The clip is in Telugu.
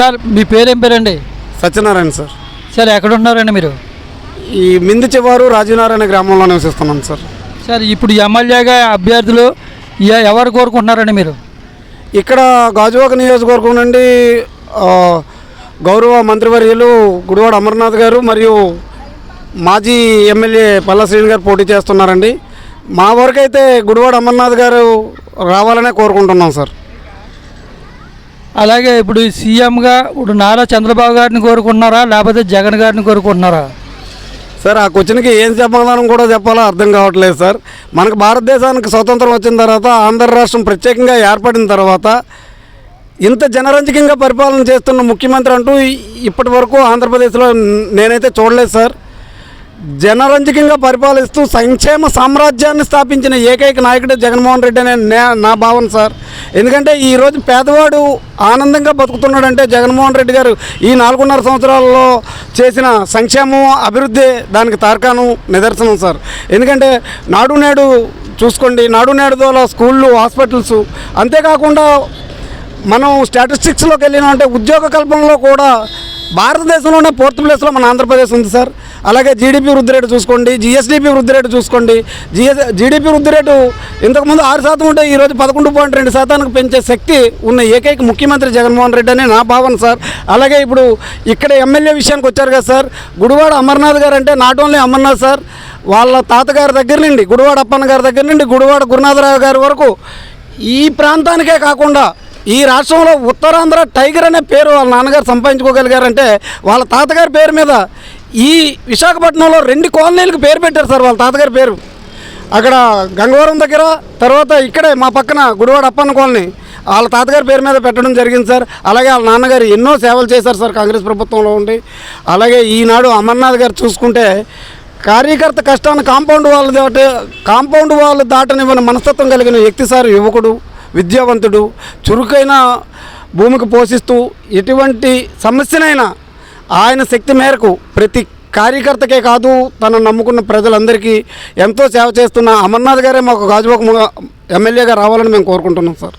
సార్ మీ పేరేం పేరండి? సత్యనారాయణ సార్. సార్ ఎక్కడ ఉన్నారండి మీరు? ఈ మింది చివారు రాజీనారాయణ గ్రామంలో నివసిస్తున్నాను సార్. సార్ ఇప్పుడు ఎమ్మెల్యేగా అభ్యర్థులు ఎవరు కోరుకుంటున్నారండి మీరు? ఇక్కడ గాజువాక నియోజకవర్గం నుండి గౌరవ మంత్రివర్యులు గుడివాడ అమర్నాథ్ గారు మరియు మాజీ ఎమ్మెల్యే పల్లా శ్రీని గారు పోటీ చేస్తున్నారండి. మా వరకైతే గుడివాడ అమర్నాథ్ గారు రావాలనే కోరుకుంటున్నాం సార్. అలాగే ఇప్పుడు సీఎంగా ఇప్పుడు నారా చంద్రబాబు గారిని కోరుకుంటున్నారా? లేకపోతే జగన్ గారిని కోరుకుంటున్నారా? సార్ ఆ క్వశ్చన్కి ఏం సమాధానం కూడా చెప్పాలో అర్థం కావట్లేదు సార్. మనకు భారతదేశానికి స్వతంత్రం వచ్చిన తర్వాత ఆంధ్ర రాష్ట్రం ప్రత్యేకంగా ఏర్పడిన తర్వాత ఇంత జనరంజకంగా పరిపాలన చేస్తున్న ముఖ్యమంత్రి అంటూ ఇప్పటి వరకు ఆంధ్రప్రదేశ్లో నేనైతే చూడలేదు సార్. జనరంజకంగా పరిపాలిస్తూ సంక్షేమ సామ్రాజ్యాన్ని స్థాపించిన ఏకైక నాయకుడు జగన్మోహన్ రెడ్డి అనే నా భావన సార్. ఎందుకంటే ఈరోజు పేదవాడు ఆనందంగా బతుకుతున్నాడంటే జగన్మోహన్ రెడ్డి గారు ఈ నాలుగున్నర సంవత్సరాల్లో చేసిన సంక్షేమం అభివృద్ధి దానికి తార్కాణం నిదర్శనం సార్. ఎందుకంటే నాడు నేడు చూసుకోండి నాడు నేడు ద్వారా స్కూళ్ళు హాస్పిటల్స్ అంతేకాకుండా మనం స్టాటిస్టిక్స్లోకి వెళ్ళినామంటే ఉద్యోగ కల్పనలో కూడా భారతదేశంలోనే ఫోర్త్ ప్లేస్లో మన ఆంధ్రప్రదేశ్ ఉంది సార్. అలాగే జీడిపి వృద్ధి రేటు చూసుకోండి జిఎస్డిపి వృద్ధి రేటు చూసుకోండి. జిఎస్ జీడిపి వృద్ధి రేటు ఇంతకుముందు ఆరు శాతం ఉంటే ఈరోజు పదకొండు పాయింట్ రెండు శాతానికి పెంచే శక్తి ఉన్న ఏకైక ముఖ్యమంత్రి జగన్మోహన్ రెడ్డి అని నా భావన సార్. అలాగే ఇప్పుడు ఇక్కడ ఎమ్మెల్యే విషయానికి వచ్చారు కదా సార్. గుడివాడ అమర్నాథ్ గారు అంటే నాట్ ఓన్లీ అమర్నాథ్ సార్ వాళ్ళ తాతగారి దగ్గర నుండి గుడివాడ అప్పన్న గారి దగ్గర నుండి గుడివాడ గురునాథరావు గారి వరకు ఈ ప్రాంతానికే కాకుండా ఈ రాష్ట్రంలో ఉత్తరాంధ్ర టైగర్ అనే పేరు వాళ్ళ నాన్నగారు సంపాదించుకోగలిగారంటే వాళ్ళ తాతగారి పేరు మీద ఈ విశాఖపట్నంలో రెండు కాలనీలకు పేరు పెట్టారు సార్ వాళ్ళ తాతగారి పేరు. అక్కడ గంగవరం దగ్గర తర్వాత ఇక్కడే మా పక్కన గుడివాడ అప్పన్న కాలనీ. వాళ్ళ తాతగారి పేరు మీద పెట్టడం జరిగింది సార్. అలాగే వాళ్ళ నాన్నగారు ఎన్నో సేవలు చేశారు సార్ కాంగ్రెస్ ప్రభుత్వంలో ఉండి. అలాగే ఈనాడు అమర్నాథ్ గారు చూసుకుంటే కార్యకర్త కష్టాన్ని కాంపౌండ్ వాళ్ళు దాటి కాంపౌండ్ వాళ్ళు దాటనివ్వని మనస్తత్వం కలిగిన వ్యక్తి సార్ యువకుడు. విద్యావంతుడు చురుకైన భూమికి పోషిస్తూ ఎటువంటి సమస్యనైనా ఆయన శక్తి మేరకు ప్రతి కార్యకర్తకే కాదు తను నమ్ముకున్న ప్రజలందరికీ ఎంతో సేవ చేస్తున్న అమర్నాథ్ గారే మాకు గాజువాక ఎమ్మెల్యేగా రావాలని మేము కోరుకుంటున్నాం సార్.